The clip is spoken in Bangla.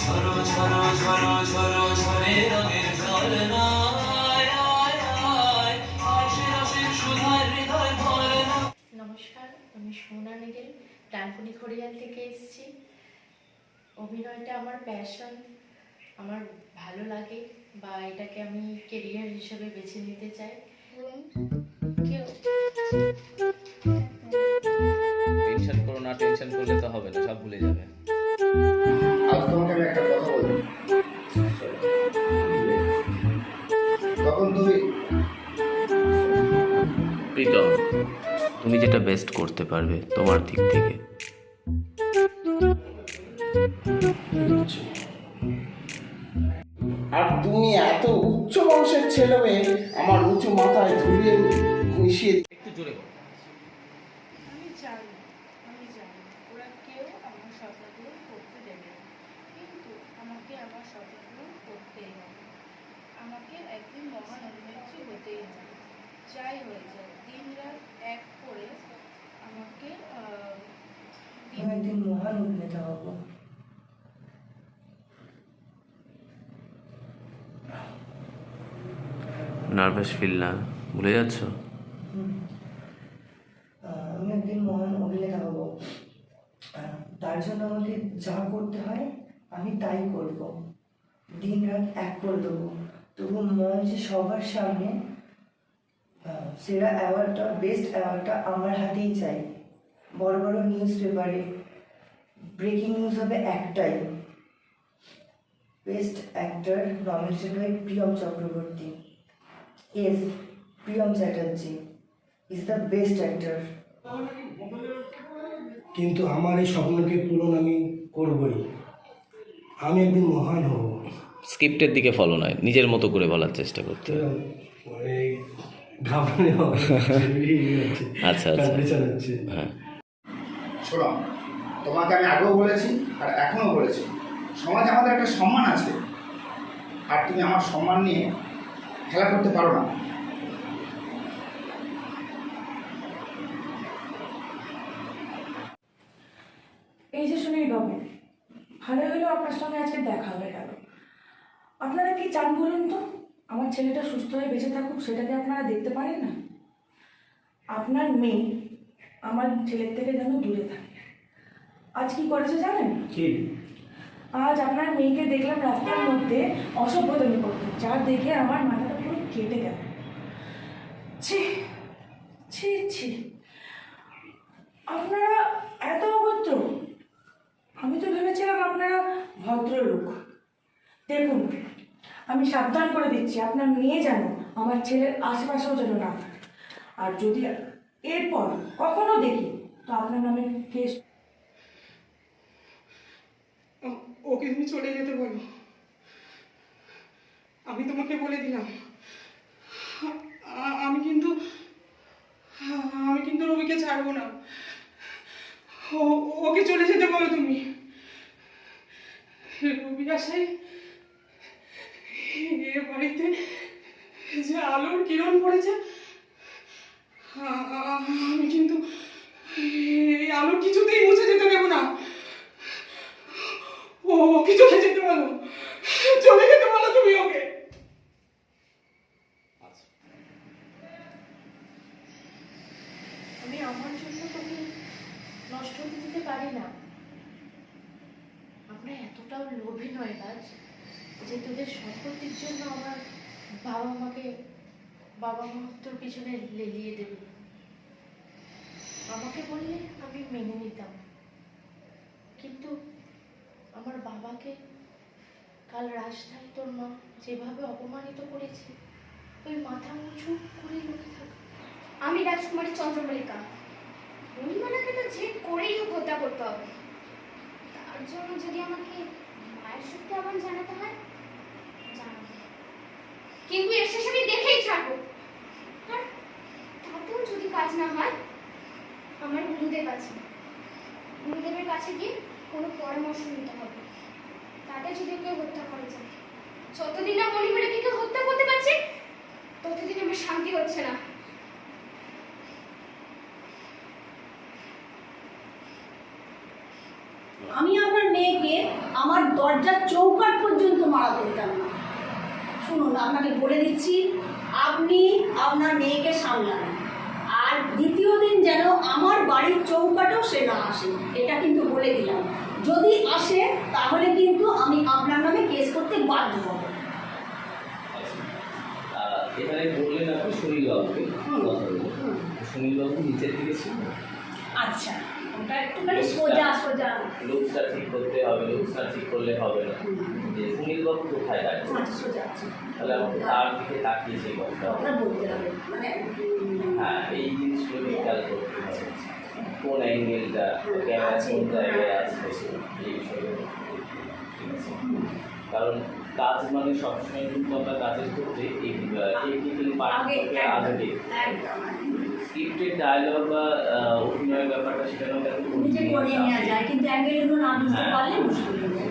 ঝরো ঝরো ঝরে নমস্কার আমি সোনা নিগেল ডানকুনি খড়িয়াল থেকে এসেছি। অভিনয়টা আমার প্যাশন আমার ভালো লাগে বা এটাকে আমি কেরিয়ার হিসেবে বেছে নিতে চাই। কেউ টেনশন করো না টেনশন করলে তো হবে না সব ভুলে যাবে। আজ তোমাকে আমি একটা কথা বলি। তখন তুমি প্রীতম তুমি যেটা বেস্ট করতে পারবে তোমার দিক থেকে। আর তুমি এত উচ্চ বংশের ছেলে মেয়ে আমার উঁচু মাথায় ধুলিয়ে মিশিয়ে একটু জোরে বলো আমি জানি আমি জানি ওরা কেউ আমার স্বপ্নগুলো করতে দেবে না কিন্তু আমাকে আমার স্বপ্নগুলো করতেই হবে আমাকে একদিন মহান অভিনেত্রী হতেই হবে যাই হয়ে যায় দিন রাত এক করে আমাকে আমি একদিন মহান অভিনেতা হব। নার্ভাস ফিল না? ভুলে যাচ্ছ? আহ, আমি একদিন মহান অভিনেতা হব। আহ, তার জন্য আমাকে যা করতে হয় আমি তাই করব। দিন রাত এক করে দেবো। তবু মন যে সবার সামনে সেরা অ্যাওয়ার্ডটা বেস্ট অ্যাওয়ার্ডটা আমার হাতেই চাই। বড় বড় নিউজ পেপারে। ব্রেকিং নিউজ হবে একটাই। Best actor nominated by Priyam Chakraborty. Yes Priyam Chatterjee is the best actor. কিন্তু আমার এই স্বপ্নকে পূরণ আমি করবই। আমি একদিন মহান হব। স্ক্রিপ্টের দিকে ফলো নয় নিজের মতো করে বলার চেষ্টা করতে হবে। এই আচ্ছা, আচ্ছা। হ্যাঁ। শোনো তোমাকে আমি আগেও বলেছি আর এখনও বলেছি। সমাজে আমাদের একটা সম্মান আছে। আর তুমি আমার সম্মান নিয়ে খেলা করতে পারো না। এই যে সুনীল বাবু ভালো হলো আপনার সঙ্গে আজকে দেখা হয়ে গেল। আপনারা কি চান বলুন তো? আমার ছেলেটা সুস্থ হয়ে বেঁচে থাকুক সেটাকে আপনারা দেখতে পারেন না? আপনার মেয়ে আমার ছেলের থেকে যেন দূরে থাকে। আজ কি করেছে জানেন? কি? আজ আপনার মেয়েকে দেখলাম রাস্তার মধ্যে অসভ্যতমি করতে যার দেখে আমার মাথাটা পুরো কেটে গেল। ছি ছি ছি। আপনারা এত অভদ্র। আমি তো ভেবেছিলাম আপনারা ভদ্রলোক। দেখুন আমি সাবধান করে দিচ্ছি, আপনার মেয়ে যেন আমার ছেলের আশেপাশেও যেন না। আর যদি এরপর কখনো দেখি, তো আপনার নামে কেস ওকে তুমি চলে যেতে বলো। আমি তোমাকে বলে দিলাম। আমি কিন্তু আমি কিন্তু রবিকে ছাড়বো না। ওকে চলে যেতে বলো তুমি। রবি আসাই এ বাড়িতে যে আলোর কিরণ পড়েছে, আমি কিন্তু এই আলো কিছুতেই মুছে যেতে দেবো না। ও, ওকে চলে যেতে বলো। চলে যেতে বলো তুমি ওকে। আমি আমার জন্য তোকে নষ্ট হতে দিতে পারি না। আমরা এতটাও লোভী নয়, রাজ। যে তোদের সম্পত্তির জন্য আমার বাবা মাকে, বাবা মা তোর পিছনে লেলিয়ে দেবে। আমাকে বললে আমি মেনে নিতাম। কিন্তু আমার বাবাকে কাল রাস্তায় তোর মা যেভাবে অপমানিত করেছে, ওই মাথা উঁচু করে লোকে থাক। আমি রাজকুমারী চন্দ্রমল্লিকা। পূর্ণিমালাকে তো যে করেই হত্যা করতে হবে। তার জন্য যদি আমাকে আবার জানাতে হয়? জানাব কিন্তু এর শেষে আমি দেখেই ছাড়বো আর তাতেও যদি কাজ না হয়, আমার গুরুদেব আছে গুরুদেবের কাছে গিয়ে কোনো পরামর্শ নিতে হবে। তাতে যদি কেউ হত্যা করে যায়। যতদিন না মণিমালাকে কেউ হত্যা করতে পারছে, ততদিন আমার শান্তি হচ্ছে না। আমি আপনার মেয়েকে আমার দরজার চৌকাট পর্যন্ত মারা করতাম না শুনুন আপনাকে বলে দিচ্ছি আপনি আপনার মেয়েকে সামলান। আর দ্বিতীয় দিন যেন আমার বাড়ির চৌকাটেও সে না আসে এটা কিন্তু বলে দিলাম। যদি আসে তাহলে কিন্তু আমি আপনার নামে কেস করতে বাধ্য হব। এখানে বললেন আপনি সুনীলবাবুকে কথা বলব সুনীলবাবু নিচের দিকে ছিল? আচ্ছা ওটা একটুখানি সোজা সোজা। লুকসটা ঠিক করতে হবে লুকসটা ঠিক করলে হবে না। যে সুনীলবাবু কোথায় দাঁড়িয়ে আচ্ছা সোজা আছে। তাহলে আমাকে তার দিকে তাকিয়ে সেই কথা বলতে হবে মানে হ্যাঁ এই জিনিসগুলো খেয়াল করতে হবে। কোন অ্যাঙ্গেলটা ক্যামেরা কোন জায়গায় আছে এই বিষয়গুলো কারণ কাজ মানে সবসময় কিন্তু আমরা কাজের ক্ষেত্রে এই টেকনিক্যাল আগে থেকে আগে দেখি একদম ডায়লগ বা অভিনয়ের ব্যাপারটা সেটা নিজে করে নেওয়া যায় কিন্তু অ্যাঙ্গেলগুলো না বুঝতে। পারলে মুশকিল হয়ে